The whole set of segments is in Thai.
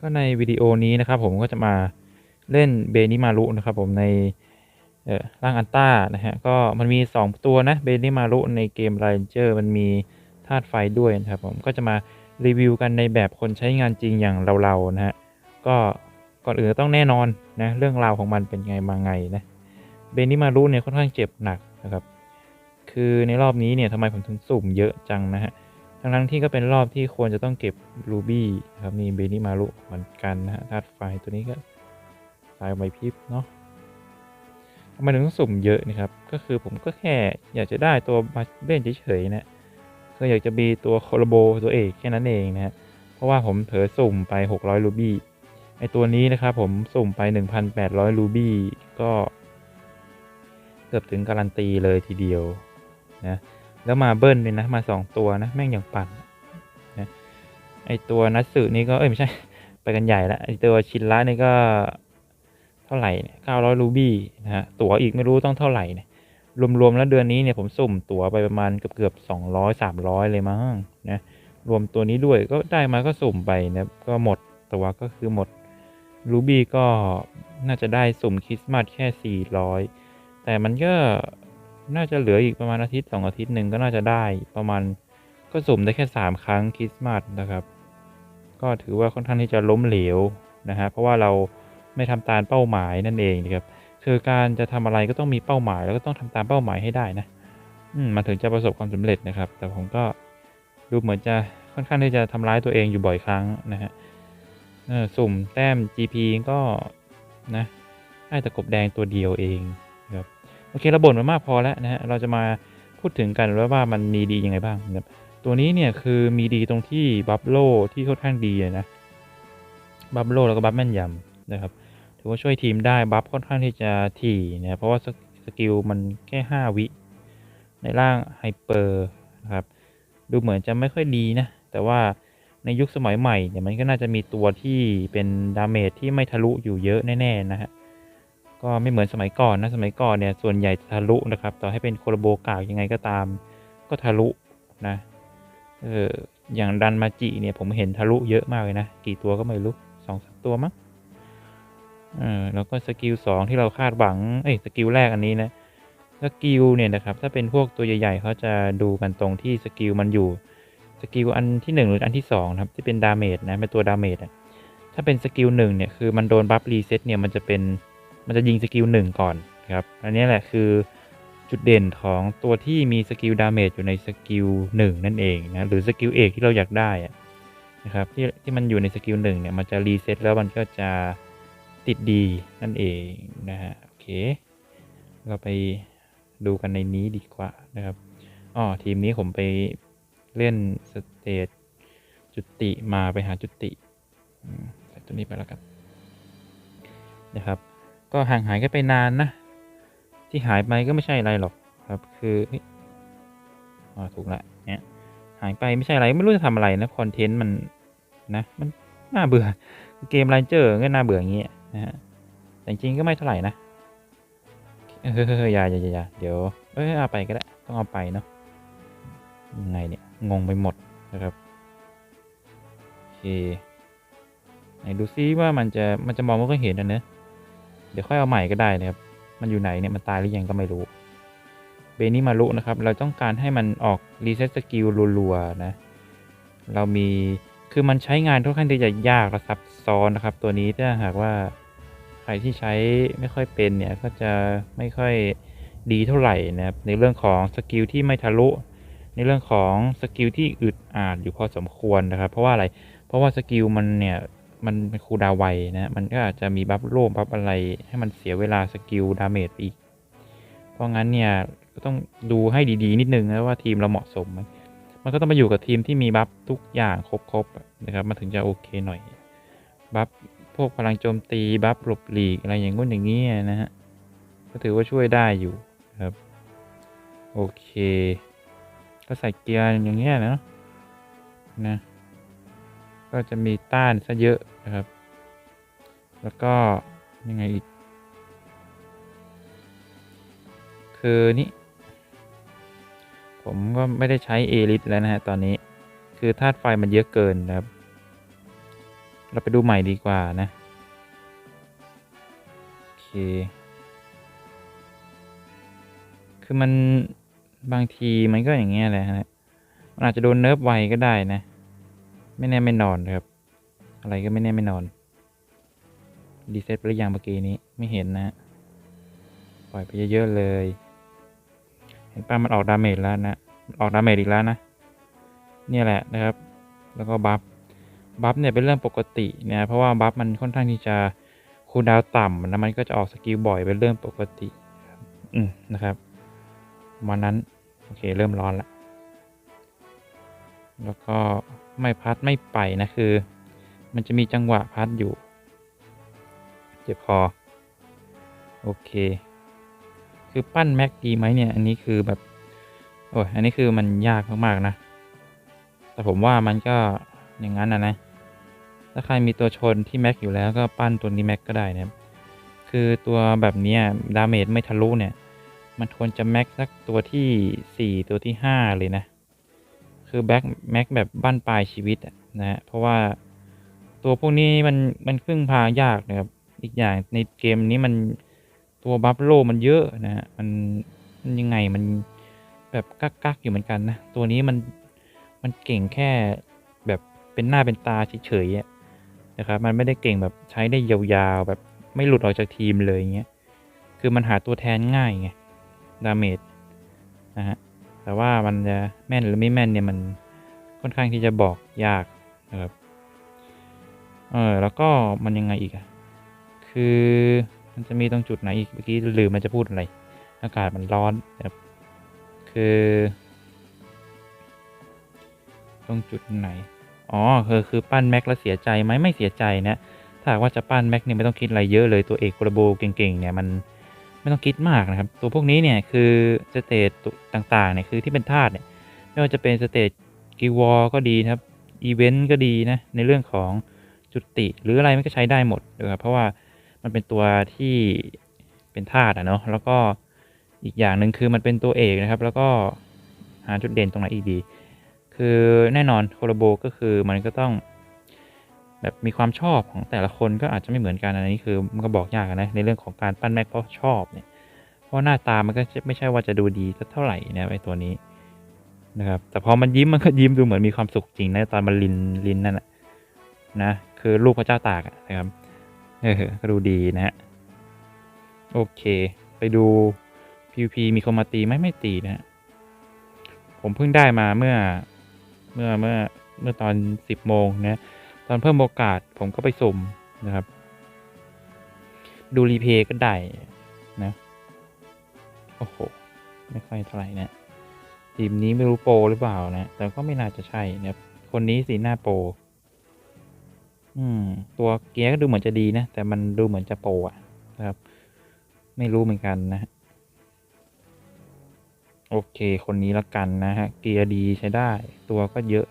ก็ในวิดีโอนี้นะครับผมก็จะมาเล่นเบนิมารุนะครับผมในร่างอันต้านะฮะก็มันมี 2 ตัวนะเบนิมารุในเกม r a n g e r มันมีธาตุไฟด้วยนะครับผมก็จะมารีวิวกันในแบบคนใช้งานจริงอย่างเราๆนะฮะก็ก่อนอื่นต้องแน่นอนนะเรื่องราวของมันเป็นไงมาไงนะเบนิมารุเนี่ยค่อนข้างเจ็บหนักนะครับคือในรอบนี้เนี่ยทำไมผมถึงสุ่มเยอะจังนะฮะ ทั้งทั้งที่ก็เป็นรอบที่ควรจะต้องเก็บรูบี้ครับนี่เบนิมารุเหมือนกันนะฮะธาตุไฟตัวนี้ก็สายไวพริบเนาะทำไมถึงต้องสุ่มเยอะนะครับ ก็คือผมก็แค่อยากจะได้ตัวมาเล่นเฉยๆนะก็อยากจะมีตัวโคโลโบตัวเอกแค่นั้นเองนะฮะเพราะว่าผมเผลอสุ่มไป 600รูบี้ไอตัวนี้นะครับผมสุ่มไป 1,800รูบี้ก็ เกือบถึงการันตีเลยทีเดียวนะ แล้วมาเบิ้ลเลยนะ มาสองตัวนะ แม่งอย่างปั่นนะไอตัวนัตสึนี่ก็เอ้ยไม่ใช่ ไปกันใหญ่ละไอตัวชินละนี่ก็เท่าไหร่เก้าร้อยรูบี้นะฮะตั๋วอีกไม่รู้ต้องเท่าไหร่เนี่ยรวมๆแล้วเดือนนี้เนี่ยผมสุ่มตั๋วไปประมาณเกือบๆสองร้อยสามร้อยเลยมั้งนะรวมตัวนี้ด้วยก็ได้มาก็สุ่มไปนะก็หมดตัวก็คือหมดรูบี้ก็น่าจะได้สุ่มคริสต์มาสแค่สี่ร้อยแต่มันก็ น่าจะเหลืออีกประมาณอาทิตย์สองอาทิตย์หนึ่งก็น่าจะได้ประมาณก็สุ่มได้แค่สามครั้งคริสต์มาสนะครับ ก็ถือว่าค่อนข้างที่จะล้มเหลวนะฮะเพราะว่าเราไม่ทำตามเป้าหมายนั่นเองนะครับคือการจะทำอะไรก็ต้องมีเป้าหมาย แล้วก็ต้องทำตามเป้าหมายให้ได้นะอืมมันถึงจะประสบความสำเร็จนะครับ แต่ผมก็ดูเหมือนจะค่อนข้างที่จะทำร้ายตัวเองอยู่บ่อยครั้งนะฮะสุ่มแต้ม GP ก็นะให้ตะกบแดงตัวเดียวเอง เคเราบ่นมามากพอแล้วนะฮะเราจะมาพูดถึงกันว่าว่ามันมีดียังไงบ้างนะครับตัวนี้เนี่ยคือมีดีตรงที่บัฟโลที่ค่อนข้างดีนะบัฟโลแล้วก็บัฟแม่นยำนะครับถือว่าช่วยทีมได้บัฟค่อนข้างที่จะถี่นะเพราะว่าสกิลมันแค่ 5 วิ ในร่างไฮเปอร์นะครับดูเหมือนจะไม่ค่อยดีนะ แต่ว่าในยุคสมัยใหม่เนี่ยมันก็น่าจะมีตัวที่เป็นดาเมจที่ไม่ทะลุอยู่เยอะแน่ ๆ นะฮะ ก็ไม่เหมือนสมัยก่อนนะสมัยก่อนเนี่ยส่วนใหญ่ทะลุนะครับ ต่อให้เป็นโคโลโบกากยังไงก็ตาม ก็ทะลุนะเอออย่างดันมาจิเนี่ยผมเห็นทะลุเยอะมากเลยนะ กี่ตัวก็ไม่รู้สองสตัวมั้งเออแล้วก็สกิลสองที่เราคาดหวังเอ้ยสกิลแรกอันนี้นะสกิลเนี่ยนะครับถ้าเป็นพวกตัวใหญ่ๆเขาจะดูกันตรงที่สกิลมันอยู่สกิลอันที่หนึ่งหรืออันที่สองครับที่เป็นดาเมจนะเป็นตัวดาเมจอะถ้าเป็นสกิลหนึ่งเนี่ยคือมันโดนบัฟรีเซ็ตเนี่ยมันจะเป็น มันจะยิงสกิลหนึ่งก่อนครับ อันนี้แหละคือจุดเด่นของตัวที่มีสกิลดาเมจอยู่ในสกิลหนึ่งนั่นเองนะหรือสกิลเอกที่เราอยากได้นะครับที่ที่มันอยู่ในสกิลหนึ่งเนี่ยมันจะรีเซ็ตแล้วมันก็จะติดดีนั่นเองนะฮะโอเค เราไปดูกันในนี้ดีกว่านะครับอ๋อทีมนี้ผมไปเล่นสเตจจุติมาไปหาจุติใส่ตัวนี้ไปแล้วกันนะครับ ก็ห่างหายกันไปนานนะ ที่หายไปก็ไม่ใช่อะไรหรอกครับคืออ๋อถูกละเนี่ยหายไปไม่ใช่อะไรไม่รู้จะทำอะไรนะคอนเทนต์มันนะมันน่าเบื่อเกมไรเจอร์ก็น่าเบื่ออย่างเงี้ยนะฮะแต่จริงก็ไม่เท่าไหร่นะเฮ้ยอย่าอย่าอย่าเดี๋ยวเอ้ยเอาไปก็ได้ต้องเอาไปเนาะยังไงเนี่ยงงไปหมดนะครับโอเคไหนดูซิว่ามันจะมันจะมองไม่ค่อยเห็นนะเนอะ เดี๋ยวค่อยเอาใหม่ก็ได้นะครับ มันอยู่ไหนเนี่ยมันตายหรือยังก็ไม่รู้ เบนิมารุนะครับ เราต้องการให้มันออกรีเซ็ตสกิลรัวๆนะ เรามีคือมันใช้งานค่อนข้างที่จะยากและซับซ้อนนะครับ ตัวนี้ถ้าหากว่าใครที่ใช้ไม่ค่อยเป็นเนี่ยก็จะไม่ค่อยดีเท่าไหร่นะครับ ในเรื่องของสกิลที่ไม่ทะลุในเรื่องของสกิลที่อึดอาดอยู่พอสมควรนะครับ เพราะว่าอะไร เพราะว่าสกิลมันเนี่ย มันเป็นคูดาไวนะ มันก็อาจจะมีบัฟโล่บัฟอะไรให้มันเสียเวลาสกิลดาเมจอีก เพราะงั้นเนี่ยก็ต้องดูให้ดีๆ นิดนึงนะว่าทีมเราเหมาะสมไหมมันก็ต้องมาอยู่กับทีมที่มีบัฟทุกอย่างครบๆนะครับมันถึงจะโอเคหน่อย บัฟพวกพลังโจมตีบัฟหลบหลีกอะไรอย่างงู้นอย่างนี้นะฮะก็ถือว่าช่วยได้อยู่ครับ โอเค ก็ใส่เกียร์อย่างเงี้ยนะนะ ก็จะมีต้านซะเยอะนะครับ แล้วก็ยังไงอีก คือนี่ผมก็ไม่ได้ใช้เอลิทแล้วนะฮะตอนนี้ คือธาตุไฟมันเยอะเกินนะครับ เราไปดูใหม่ดีกว่านะโอเค คือมันบางทีมันก็อย่างเงี้ยแหละฮะมันอาจจะโดนเนิร์ฟไวก็ได้นะ ไม่แน่ไม่นอนครับ อะไรก็ไม่แน่ไม่นอน รีเซ็ตไปหรือยังเมื่อกี้นี้ไม่เห็นนะ ปล่อยไปเยอะๆเลย เห็นป้ามันออกดาเมจแล้วนะ ออกดาเมจอีกแล้วนะ เนี่ยแหละนะครับ แล้วก็บัฟ บัฟเนี่ยเป็นเรื่องปกตินะเพราะว่าบัฟมันค่อนข้างที่จะคูลดาวต่ำนะมันก็จะออกสกิลบ่อยเป็นเรื่องปกติ อืมนะครับวันนั้น โอเค เริ่มร้อนละแล้วก็ ไม่พัดไม่ไปนะคือ มันจะมีจังหวะพัดอยู่ เจ็บคอ โอเค คือปั้นแม็กดีไหมเนี่ย อันนี้คือแบบ โอ้ยอันนี้คือมันยากมากๆนะ แต่ผมว่ามันก็อย่างนั้นนะนะ ถ้าใครมีตัวชนที่แม็กอยู่แล้วก็ปั้นตัวนี้แม็กก็ได้นะคือตัวแบบนี้ดาเมจไม่ทะลุเนี่ย มันควรจะแม็กสักตัวที่สี่ตัวที่ห้าเลยนะ คือแบ็คแม็กแบบบ้านปลายชีวิตนะฮะเพราะว่าตัวพวกนี้มันมันพึ่งพายากนะครับอีกอย่างในเกมนี้มันตัวบัฟโลมันเยอะนะฮะมันมันยังไงมันแบบกักกักๆอยู่เหมือนกันนะ ตัวนี้มันมันเก่งแค่แบบเป็นหน้าเป็นตาเฉยๆนะครับมันไม่ได้เก่งแบบใช้ได้ยาวๆแบบไม่หลุดออกจากทีมเลยอย่างเงี้ยคือมันหาตัวแทนง่ายไงดาเมจนะฮะ แต่ว่ามันจะแม่นหรือไม่แม่นเนี่ยมันค่อนข้างที่จะบอกยากนะครับ เออแล้วก็มันยังไงอีกอะคือมันจะมีตรงจุดไหนอีกเมื่อกี้ลืมมันจะพูดอะไร อากาศมันร้อนนะครับ คือ ตรงจุดไหน อ๋อคือคือปั้นแม็กแล้วเสียใจไหมไม่เสียใจนะ ถ้าว่าจะปั้นแม็กเนี่ยไม่ต้องคิดอะไรเยอะเลยตัวเอกโครโบเก่งๆเนี่ยมัน ไม่ต้องคิดมากนะครับ ตัวพวกนี้เนี่ยคือสเตตต่างๆเนี่ยคือที่เป็นธาตุเนี่ยไม่ว่าจะเป็นสเตตกิวอก็ดีนะครับอีเวนต์ก็ดีนะในเรื่องของจุติหรืออะไรมันก็ใช้ได้หมดนะครับเพราะว่ามันเป็นตัวที่เป็นธาตุอะเนาะแล้วก็อีกอย่างหนึ่งคือมันเป็นตัวเอกนะครับ แล้วก็หาจุดเด่นตรงไหนอีกดี คือแน่นอนโคโลโบก็คือมันก็ต้อง แบบมีความชอบของแต่ละคนก็อาจจะไม่เหมือนกันอันนี้คือมันก็บอกยากนะในเรื่องของการปั้นแม็กเพราะชอบเนี่ยเพราะหน้าตามันก็ไม่ใช่ว่าจะดูดีสักเท่าไหร่นะไอตัวนี้นะครับแต่พอมันยิ้มมันก็ยิ้มดูเหมือนมีความสุขจริงนะตอนมันลินลินนั่นแหละนะคือลูกพระเจ้าตากนะครับเออก็ดูดีนะฮะโอเค ไปดู PVP มีคนมาตีไหมไม่ตีนะฮะผมเพิ่งได้มาเมื่อเมื่อเมื่อเมื่อตอนสิบโมงนะ ตอนเพิ่มโอกาสผมก็ไปสุ่มนะครับ ดูรีเพย์ก็ได้นะ โอ้โห ไม่ค่อยเท่าไหร่นะทีมนี้ไม่รู้โปรหรือเปล่านะ แต่ก็ไม่น่าจะใช่นะคนนี้สีหน้าโปรอืม ตัวเกียร์ก็ดูเหมือนจะดีนะ แต่มันดูเหมือนจะโปรอะนะครับ ไม่รู้เหมือนกันนะ โอเค คนนี้ละกันนะฮะ เกียร์ดีใช้ได้ ตัวก็เยอะ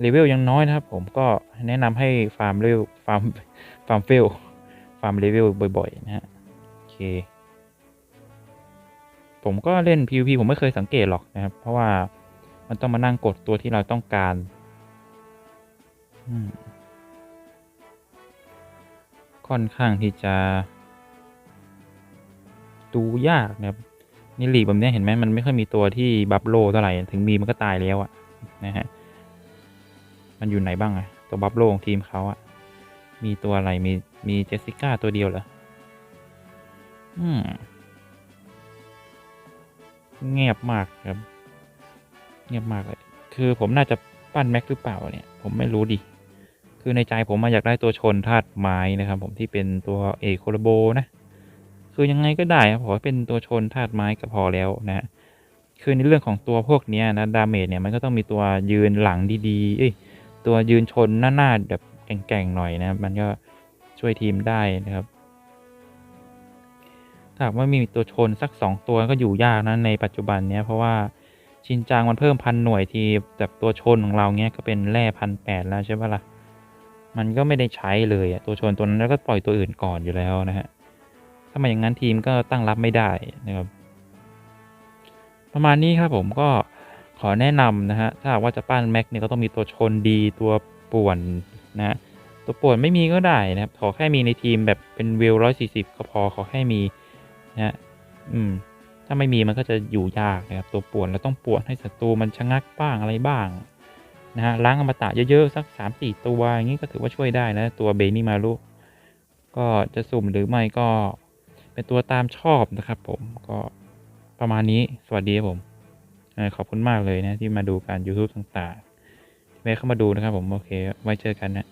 เลเวลยังน้อยนะครับ ผมก็แนะนำให้ฟาร์มเลเวลฟาร์มฟาร์มเฟลฟาร์มเลเวลบ่อย ๆ นะฮะโอเค ผมก็เล่น PVP ผมไม่เคยสังเกตหรอกนะครับ เพราะว่ามันต้องมานั่งกดตัวที่เราต้องการค่อนข้างที่จะ ดูยากนะครับนี่ลีกแบบนี้เห็นไหมมันไม่ค่อยมีตัวที่บัฟโลเท่าไหร่ ถึงมีมันก็ตายแล้วอะนะฮะ มันอยู่ไหนบ้างอะตัวบัฟโลของทีมเขาอะมีตัวอะไรมีมีเจสสิก้าตัวเดียวเหรออืมเงียบมากครับ เงียบมากเลย คือผมน่าจะปั้นแม็กหรือเปล่าเนี่ย ผมไม่รู้ดิ คือในใจผมมาอยากได้ตัวชนธาตุไม้นะครับผมที่เป็นตัวเอโคลโบนะ คือยังไงก็ได้ครับขอเป็นตัวชนธาตุไม้ก็พอแล้วนะ คือในเรื่องของตัวพวกนี้นะดาเมจเนี่ยมันก็ต้องมีตัวยืนหลังดีๆ เอ้ย ตัวยืนชนหน้าๆแบบแก่งๆหน่อยนะมันก็ช่วยทีมได้นะครับถ้าหากว่ามีตัวชนสักสองตัวก็อยู่ยากนะในปัจจุบันเนี้ยเพราะว่าชินจางมันเพิ่มพันหน่วยทีแบบตัวชนของเราเนี้ยก็เป็นแร่พันแปดแล้วใช่ปะละ่ะมันก็ไม่ได้ใช้เลยตัวชนตัวนั้นแล้วก็ปล่อยตัวอื่นก่อนอยู่แล้วนะฮะถ้ามาอย่างนั้นทีมก็ตั้งรับไม่ได้นะครับ ประมาณนี้ครับผมก็ ขอแนะนำนะฮะ ถ้าหากว่าจะปั้นแม็กเนี่ยก็ต้องมีตัวชนดีตัวป่วนนะฮะตัวป่วนไม่มีก็ได้นะครับ ขอแค่มีในทีมแบบเป็นวิวร้อยสี่สิบก็พอขอแค่มีนะฮะอืม ถ้าไม่มีมันก็จะอยู่ยากนะครับตัวป่วนเราต้องป่วนให้ศัตรูมันชะงักบ้างอะไรบ้างนะฮะล้างอมตะเยอะๆสักสามสี่ตัวอย่างนี้ก็ถือว่าช่วยได้นะตัวเบนิมารุก็จะสุ่มหรือไม่ก็เป็นตัวตามชอบนะครับผมก็ประมาณนี้สวัสดีครับผม ขอบคุณมากเลยนะที่มาดูการ YouTube ต่างๆแวะเข้ามาดูนะครับผม โอเค ไว้เจอกันนะ